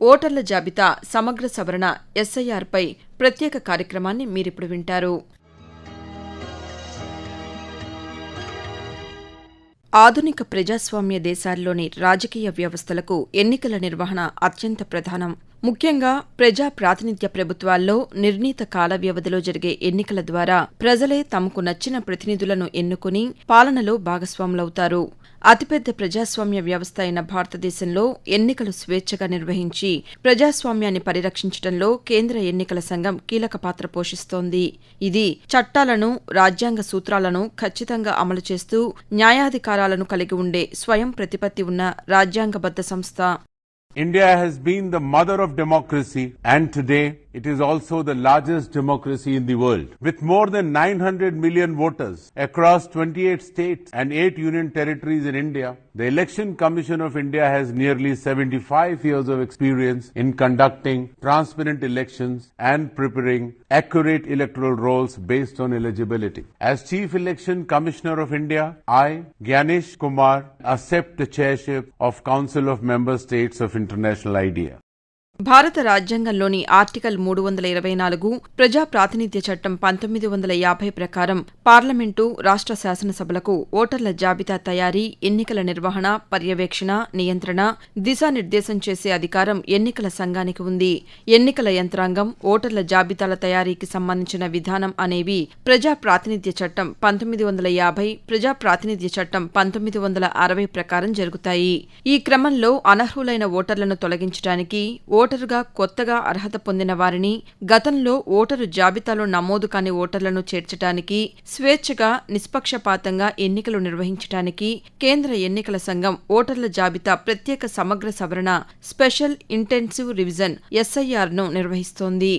ఓటర్ల జాబితా సమగ్ర సవరణ ఎస్ఐఆర్పై ప్రత్యేక కార్యక్రమాన్ని మీరిప్పుడు వింటారు. ఆధునిక ప్రజాస్వామ్య దేశాల్లోని రాజకీయ వ్యవస్థలకు ఎన్నికల నిర్వహణ అత్యంత ప్రధానం. ముఖ్యంగా ప్రజా ప్రాతినిధ్య ప్రభుత్వాల్లో నిర్ణీత కాల వ్యవధిలో జరిగే ఎన్నికల ద్వారా ప్రజలే తమకు నచ్చిన ప్రతినిధులను ఎన్నుకుని పాలనలో భాగస్వాములవుతారు. అతిపెద్ద ప్రజాస్వామ్య వ్యవస్థ అయిన భారతదేశంలో ఎన్నికలు స్వేచ్ఛగా నిర్వహించి ప్రజాస్వామ్యాన్ని పరిరక్షించడంలో కేంద్ర ఎన్నికల సంఘం కీలక పాత్ర పోషిస్తోంది. ఇది చట్టాలను రాజ్యాంగ సూత్రాలను ఖచ్చితంగా అమలు చేస్తూ న్యాయాధికారాలను కలిగి ఉండే స్వయం ప్రతిపత్తి ఉన్న రాజ్యాంగబద్ద సంస్థ. India has been the mother of democracy and today it is also the largest democracy in the world. With more than 900 million voters across 28 states and 8 union territories in India, the Election Commission of India has nearly 75 years of experience in conducting transparent elections and preparing accurate electoral rolls based on eligibility. As Chief Election Commissioner of India, I, Gyanesh Kumar, accept the chairship of Council of Member States of International IDEA. భారత రాజ్యాంగంలోని article మూడు వందల ఇరవై నాలుగు ప్రజా ప్రాతినిధ్య చట్టం పంతొమ్మిది వందల యాభై ప్రకారం పార్లమెంటు రాష్ట్ర శాసనసభలకు ఓటర్ల జాబితా తయారీ ఎన్నికల నిర్వహణ పర్యవేక్షణ నియంత్రణ దిశానిర్దేశం చేసే అధికారం ఎన్నికల సంఘానికి ఉంది. ఎన్నికల యంత్రాంగం ఓటర్ల జాబితాల తయారీకి సంబంధించిన విధానం అనేవి ప్రజా ప్రాతినిధ్య చట్టం పంతొమ్మిది వందల యాభై ప్రజా ప్రాతినిధ్య చట్టం పంతొమ్మిది వందల అరవై ప్రకారం జరుగుతాయి. ఈ క్రమంలో అనర్హులైన ఓటర్లను తొలగించడానికి ఓటరుగా కొత్తగా అర్హత పొందిన వారిని గతంలో ఓటరు జాబితాలో నమోదు కాని ఓటర్లను చేర్చడానికి స్వేచ్ఛగా నిష్పక్షపాతంగా ఎన్నికలు నిర్వహించడానికి కేంద్ర ఎన్నికల సంఘం ఓటర్ల జాబితా ప్రత్యేక సమగ్ర సవరణ స్పెషల్ ఇంటెన్సివ్ రివిజన్ ఎస్ఐఆర్ ను నిర్వహిస్తోంది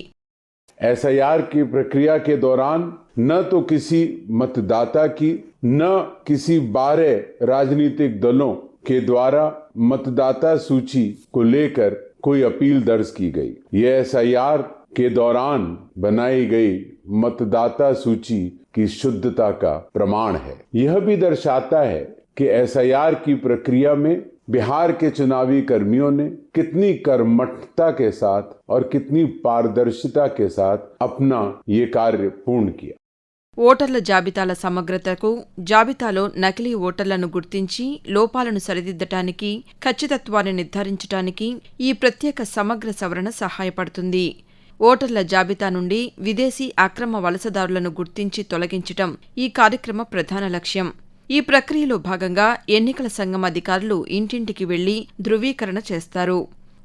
एसआईआर की प्रक्रिया के दौरान न तो किसी मतदाता की न किसी बारह राजनीतिक दलों के द्वारा मतदाता सूची को लेकर कोई अपील दर्ज की गई। ये एसआईआर के दौरान बनाई गई मतदाता सूची की शुद्धता का प्रमाण है। यह भी दर्शाता है कि एसआईआर की प्रक्रिया में बिहार के चुनावी कर्मियों ने कितनी कर्मठता के साथ और कितनी पारदर्शिता के साथ अपना ये कार्य पूर्ण किया। ఓటర్ల జాబితాల సమగ్రతకు జాబితాలో నకిలీ ఓటర్లను గుర్తించి లోపాలను సరిదిద్దటానికి ఖచ్చితత్వాన్ని నిర్ధారించడానికి ఈ ప్రత్యేక సమగ్ర సవరణ సహాయపడుతుంది. ఓటర్ల జాబితా నుండి విదేశీ అక్రమ వలసదారులను గుర్తించి తొలగించటం ఈ కార్యక్రమ ప్రధాన లక్ష్యం. ఈ ప్రక్రియలో భాగంగా ఎన్నికల సంఘం అధికారులు ఇంటింటికి వెళ్ళి ధృవీకరణ చేస్తారు.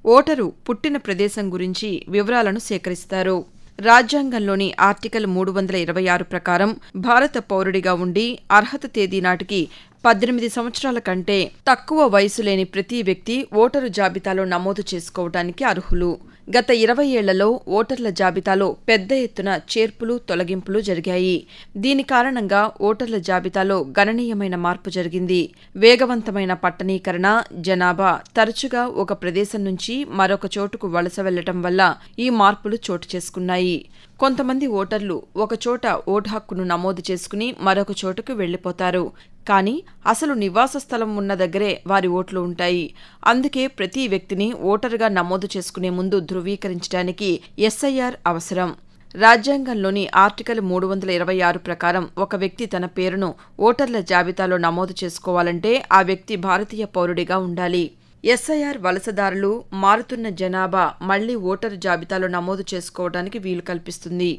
ఓటరు పుట్టిన ప్రదేశం గురించి వివరాలను సేకరిస్తారు. రాజ్యాంగంలోని ఆర్టికల్ మూడు వందల ఇరవై ఆరు ప్రకారం భారత పౌరుడిగా ఉండి అర్హత తేదీ నాటికి పద్దెనిమిది సంవత్సరాల కంటే తక్కువ వయసు లేని ప్రతి వ్యక్తి ఓటరు జాబితాలో నమోదు చేసుకోవటానికి అర్హులు. గత ఇరవై ఏళ్ళలో ఓటర్ల జాబితాలో పెద్ద ఎత్తున చేర్పులు తొలగింపులు జరిగాయి. దీని కారణంగా ఓటర్ల జాబితాలో గణనీయమైన మార్పు జరిగింది. వేగవంతమైన పట్టణీకరణ జనాభా తరచుగా ఒక ప్రదేశం నుంచి మరొక చోటుకు వలస వెళ్ళటం వల్ల ఈ మార్పులు చోటు చేసుకున్నాయి. కొంతమంది ఓటర్లు ఒకచోట ఓటు హక్కును నమోదు చేసుకుని మరొక చోటుకు వెళ్ళిపోతారు కానీ అసలు నివాస స్థలం ఉన్న దగ్గరే వారి ఓట్లు ఉంటాయి. అందుకే ప్రతి వ్యక్తిని ఓటరుగా నమోదు చేసుకునే ముందు ధృవీకరించడానికి ఎస్ఐఆర్ అవసరం. రాజ్యాంగంలోని ఆర్టికల్ మూడు వందల ఇరవై ఆరు ప్రకారం ఒక వ్యక్తి తన పేరును ఓటర్ల జాబితాలో నమోదు చేసుకోవాలంటే ఆ వ్యక్తి భారతీయ పౌరుడిగా ఉండాలి. ఎస్ఐఆర్ వలసదారులు మారుతున్న జనాభా మళ్ళీ ఓటరు జాబితాలో నమోదు చేసుకోవడానికి వీలు కల్పిస్తుంది.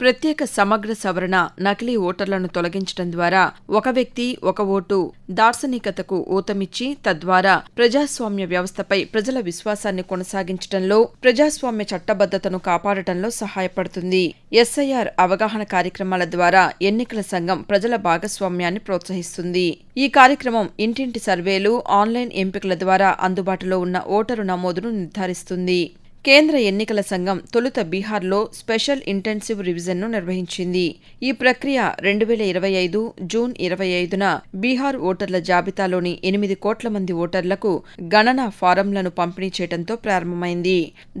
ప్రత్యేక సమగ్ర సవరణ నకిలీ ఓటర్లను తొలగించడం ద్వారా ఒక వ్యక్తి ఒక ఓటు దార్శనికతకు ఊతమిచ్చి తద్వారా ప్రజాస్వామ్య వ్యవస్థపై ప్రజల విశ్వాసాన్ని కొనసాగించడంలో ప్రజాస్వామ్య చట్టబద్దతను కాపాడటంలో సహాయపడుతుంది. ఎస్ఐఆర్ అవగాహన కార్యక్రమాల ద్వారా ఎన్నికల సంఘం ప్రజల భాగస్వామ్యాన్ని ప్రోత్సహిస్తుంది. ఈ కార్యక్రమం ఇంటింటి సర్వేలు ఆన్లైన్ ఎంపికల ద్వారా అందుబాటులో ఉన్న ఓటరు నమోదును నిర్ధారిస్తుంది. కేంద్ర ఎన్నికల సంఘం తొలుత బీహార్లో స్పెషల్ ఇంటెన్సివ్ రివిజన్ను నిర్వహించింది. ఈ ప్రక్రియ రెండు వేల ఇరవై ఐదు జూన్ ఇరవై ఐదున బీహార్ ఓటర్ల జాబితాలోని ఎనిమిది కోట్ల మంది ఓటర్లకు గణన ఫారంలను పంపిణీ చేయడంతో ప్రారంభమైంది.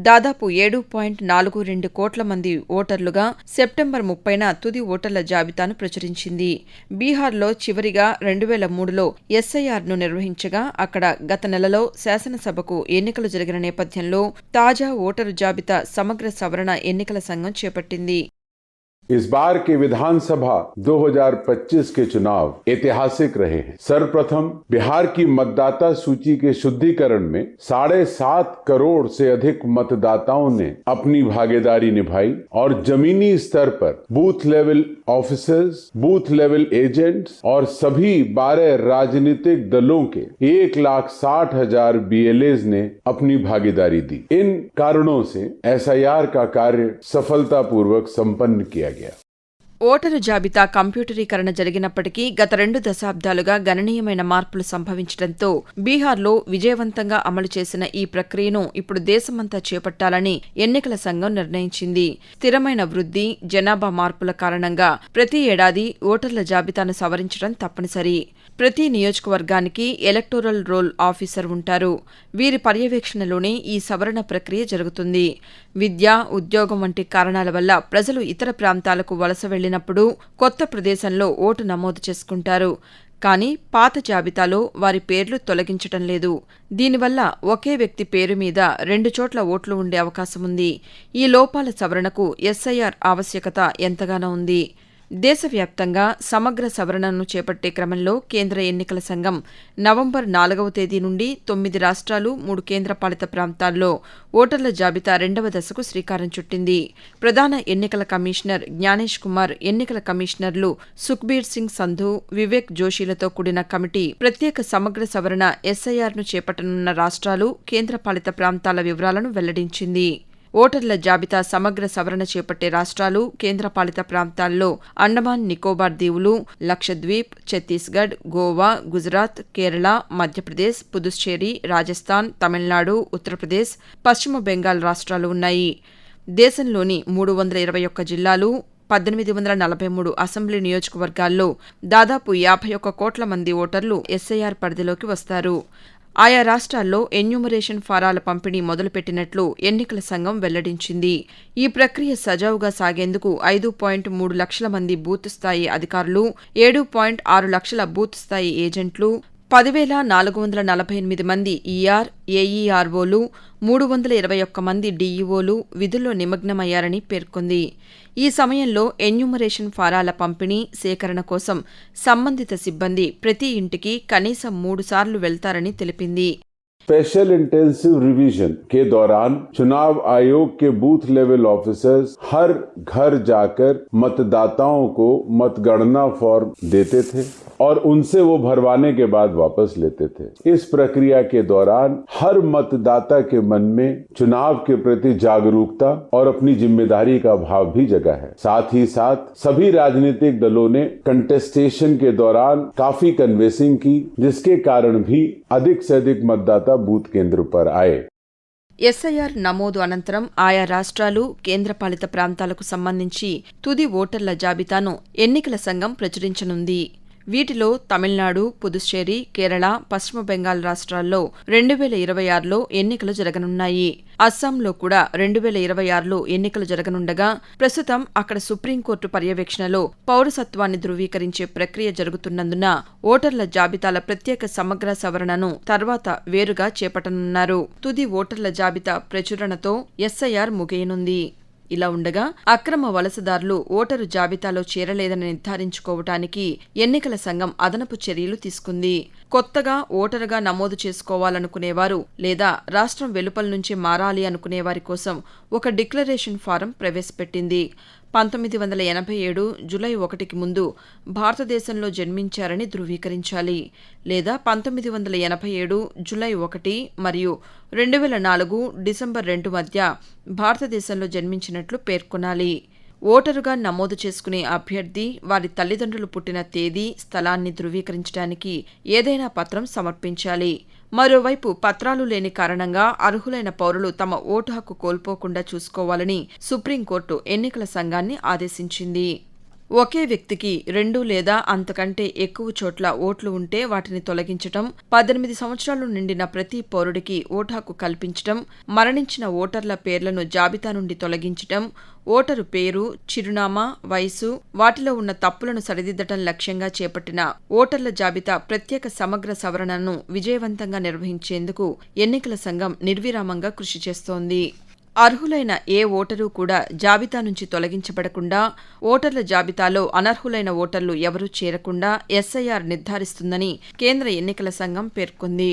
దాదాపు ఏడు పాయింట్ నాలుగు రెండు కోట్ల మంది ఓటర్లుగా సెప్టెంబర్ ముప్పైన తుది ఓటర్ల జాబితాను ప్రచురించింది. బీహార్లో చివరిగా రెండు వేల మూడులో ఎస్ఐఆర్ను నిర్వహించగా అక్కడ గత నెలలో శాసనసభకు ఎన్నికలు జరిగిన నేపథ్యంలో తాజా ఓటరు జాబితా సమగ్ర సవరణ ఎన్నికల సంఘం చేపట్టింది. इस बार के विधानसभा 2025 के चुनाव ऐतिहासिक रहे हैं। सर्वप्रथम, बिहार की मतदाता सूची के शुद्धिकरण में साढ़े सात करोड़ से अधिक मतदाताओं ने अपनी भागीदारी निभाई और जमीनी स्तर पर booth level officers, booth level agents और सभी बारह राजनीतिक दलों के एक लाख साठ हज़ार बीएलएज ने अपनी भागीदारी दी। इन कारणों से एसआईआर का कार्य सफलतापूर्वक संपन्न किया गया। ఓటరు జాబితా కంప్యూటరీకరణ జరిగినప్పటికీ గత రెండు దశాబ్దాలుగా గణనీయమైన మార్పులు సంభవించడంతో బీహార్లో విజయవంతంగా అమలు చేసిన ఈ ప్రక్రియను ఇప్పుడు దేశమంతా చేపట్టాలని ఎన్నికల సంఘం నిర్ణయించింది. స్థిరమైన వృద్ధి జనాభా మార్పుల కారణంగా ప్రతి ఏడాది ఓటర్ల జాబితాను సవరించడం తప్పనిసరి. ప్రతి నియోజకవర్గానికి ఎలక్టోరల్ రోల్ ఆఫీసర్ ఉంటారు. వీరి పర్యవేక్షణలోనే ఈ సవరణ ప్రక్రియ జరుగుతుంది. విద్య ఉద్యోగం వంటి కారణాల వల్ల ప్రజలు ఇతర ప్రాంతాలకు వలస వెళ్ళినప్పుడు కొత్త ప్రదేశంలో ఓటు నమోదు చేసుకుంటారు. కానీ పాత జాబితాలో వారి పేర్లు తొలగించటం లేదు. దీనివల్ల ఒకే వ్యక్తి పేరు మీద రెండు చోట్ల ఓట్లు ఉండే అవకాశం ఉంది. ఈ లోపాల సవరణకు ఎస్ఐఆర్ ఆవశ్యకత ఎంతగానో ఉంది. దేశవ్యాప్తంగా సమగ్ర సవరణను చేపట్టే క్రమంలో కేంద్ర ఎన్నికల సంఘం నవంబర్ నాలుగవ తేదీ నుండి తొమ్మిది రాష్ట్రాలు మూడు కేంద్రపాలిత ప్రాంతాల్లో ఓటర్ల జాబితా రెండవ దశకు శ్రీకారం చుట్టింది. ప్రధాన ఎన్నికల కమిషనర్ జ్ఞానేష్ కుమార్ ఎన్నికల కమిషనర్లు సుఖ్బీర్ సింగ్ సంధు వివేక్ జోషిలతో కూడిన కమిటీ ప్రత్యేక సమగ్ర సవరణ ఎస్ఐఆర్ను చేపట్టనున్న రాష్ట్రాలు కేంద్రపాలిత ప్రాంతాల వివరాలను వెల్లడించింది. ఓటర్ల జాబితా సమగ్ర సవరణ చేపట్టే రాష్ట్రాలు కేంద్రపాలిత ప్రాంతాల్లో అండమాన్ నికోబార్ దీవులు లక్షద్వీప్ ఛత్తీస్గఢ్ గోవా గుజరాత్ కేరళ మధ్యప్రదేశ్ పుదుచ్చేరి రాజస్థాన్ తమిళనాడు ఉత్తరప్రదేశ్ పశ్చిమ బెంగాల్ రాష్ట్రాలు ఉన్నాయి. దేశంలోని మూడు వందల ఇరవై ఒక్క జిల్లాలు పద్దెనిమిది వందల నలభై మూడు అసెంబ్లీ నియోజకవర్గాల్లో దాదాపు యాభై ఒక్క కోట్ల మంది ఓటర్లు ఎస్ఐఆర్ పరిధిలోకి వస్తారు. ఆయా రాష్ట్రాల్లో ఎన్యూమరేషన్ ఫారాల పంపిణీ మొదలుపెట్టినట్లు ఎన్నికల సంఘం వెల్లడించింది. ఈ ప్రక్రియ సజావుగా సాగేందుకు ఐదు పాయింట్ మూడు లక్షల మంది బూత్ స్థాయి అధికారులు ఏడు పాయింట్ ఆరు లక్షల బూత్ స్థాయి ఏజెంట్లు పదివేల నాలుగు వందల నలభై ఎనిమిది మంది ఈఆర్ ఏఈఆర్ఓలు మూడు వందల ఇరవై ఒక్క మంది డీఈఓలు విధుల్లో నిమగ్నమయ్యారని పేర్కొంది. ఈ సమయంలో ఎన్యూమరేషన్ ఫారాల పంపిణీ సేకరణ కోసం సంబంధిత సిబ్బంది ప్రతి ఇంటికి కనీసం మూడుసార్లు వెళ్తారని తెలిపింది. स्पेशल इंटेंसिव रिवीजन के दौरान चुनाव आयोग के बूथ लेवल ऑफिसर्स हर घर जाकर मतदाताओं को मतगणना फॉर्म देते थे और उनसे वो भरवाने के बाद वापस लेते थे। इस प्रक्रिया के दौरान हर मतदाता के मन में चुनाव के प्रति जागरूकता और अपनी ज़िम्मेदारी का भाव भी जगा है। साथ ही साथ सभी राजनीतिक दलों ने कंटेस्टेशन के दौरान काफ़ी कन्वेंसिंग की, जिसके कारण भी अधिक से अधिक मतदाता బూత్ కేంద్ర పర్ ఆయే ఎస్ఐఆర్ నమోదు అనంతరం ఆయా రాష్ట్రాలు కేంద్రపాలిత ప్రాంతాలకు సంబంధించి తుది ఓటర్ల జాబితాను ఎన్నికల సంఘం ప్రచురించనుంది. వీటిలో తమిళనాడు పుదుచ్చేరి కేరళ పశ్చిమ బెంగాల్ రాష్ట్రాల్లో రెండు వేల ఇరవై ఆరులో ఎన్నికలు జరగనున్నాయి. అస్సాంలో కూడా రెండు వేల ఇరవై ఆరులో ఎన్నికలు జరగనుండగా ప్రస్తుతం అక్కడ సుప్రీంకోర్టు పర్యవేక్షణలో పౌరసత్వాన్ని ధృవీకరించే ప్రక్రియ జరుగుతున్నందున ఓటర్ల జాబితాల ప్రత్యేక సమగ్ర సవరణను తర్వాత వేరుగా చేపట్టనున్నారు. తుది ఓటర్ల జాబితా ప్రచురణతో ఎస్ఐఆర్ ముగియనుంది. ఇలా ఉండగా అక్రమ వలసదారులు ఓటరు జాబితాలో చేరలేదని నిర్ధారించుకోవటానికి ఎన్నికల సంఘం అదనపు చర్యలు తీసుకుంది. కొత్తగా ఓటరుగా నమోదు చేసుకోవాలనుకునేవారు లేదా రాష్ట్రం వెలుపల నుంచి మారాలి అనుకునేవారి కోసం ఒక డిక్లరేషన్ ఫారం ప్రవేశపెట్టింది. పంతొమ్మిది వందల ఎనభై ఏడు జులై ఒకటికి ముందు భారతదేశంలో జన్మించారని ధృవీకరించాలి. లేదా పంతొమ్మిది వందల ఎనభై ఏడు జులై ఒకటి మరియు రెండు వేల నాలుగు డిసెంబర్ రెండు మధ్య భారతదేశంలో జన్మించినట్లు పేర్కొనాలి. ఓటరుగా నమోదు చేసుకునే అభ్యర్థి వారి తల్లిదండ్రులు పుట్టిన తేదీ స్థలాన్ని ధృవీకరించడానికి ఏదైనా పత్రం సమర్పించాలి. మరోవైపు పత్రాలు లేని కారణంగా అర్హులైన పౌరులు తమ ఓటు హక్కు కోల్పోకుండా చూసుకోవాలని సుప్రీంకోర్టు ఎన్నికల సంఘాన్ని ఆదేశించింది. ఒకే వ్యక్తికి రెండు లేదా అంతకంటే ఎక్కువ చోట్ల ఓట్లు ఉంటే వాటిని తొలగించటం పద్దెనిమిది సంవత్సరాలు నిండిన ప్రతి పౌరుడికి ఓటాకు కల్పించటం మరణించిన ఓటర్ల పేర్లను జాబితా నుండి తొలగించటం ఓటరు పేరు చిరునామా వయసు వాటిలో ఉన్న తప్పులను సరిదిద్దటం లక్ష్యంగా చేపట్టిన ఓటర్ల జాబితా ప్రత్యేక సమగ్ర సవరణను విజయవంతంగా నిర్వహించేందుకు ఎన్నికల సంఘం నిర్విరామంగా కృషి చేస్తోంది. అర్హులైన ఏ ఓటరు కూడా జాబితా నుంచి తొలగించబడకుండా ఓటర్ల జాబితాలో అనర్హులైన ఓటర్లు ఎవరూ చేరకుండా ఎస్ఐఆర్ నిర్ధారిస్తుందని కేంద్ర ఎన్నికల సంఘం పేర్కొంది.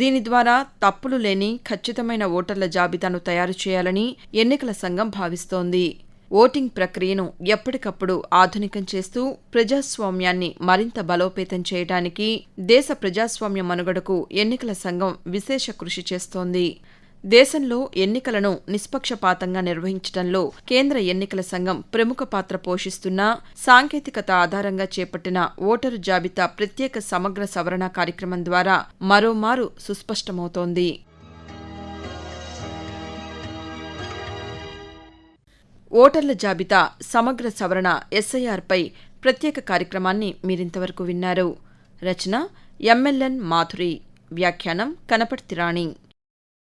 దీని ద్వారా తప్పులు లేని ఖచ్చితమైన ఓటర్ల జాబితాను తయారు చేయాలని ఎన్నికల సంఘం భావిస్తోంది. ఓటింగ్ ప్రక్రియను ఎప్పటికప్పుడు ఆధునికం చేస్తూ ప్రజాస్వామ్యాన్ని మరింత బలోపేతం చేయడానికి దేశ ప్రజాస్వామ్య మనుగడకు ఎన్నికల సంఘం విశేష కృషి చేస్తోంది. దేశంలో ఎన్నికలను నిష్పక్షపాతంగా నిర్వహించడంలో కేంద్ర ఎన్నికల సంఘం ప్రముఖ పాత్ర పోషిస్తున్న సాంకేతికత ఆధారంగా చేపట్టిన ఓటరు జాబితా ప్రత్యేక సమగ్ర సవరణ కార్యక్రమం ద్వారా మరోమారు సుస్పష్టమవుతోంది. ఓటర్ల జాబితా సమగ్ర సవరణ ఎస్ఐఆర్పై ప్రత్యేక కార్యక్రమాన్ని మీరింతవరకు విన్నారు. రచన ఎంఎల్ఎన్ మాధురి. వ్యాఖ్యానం కనపర్తి రాణి.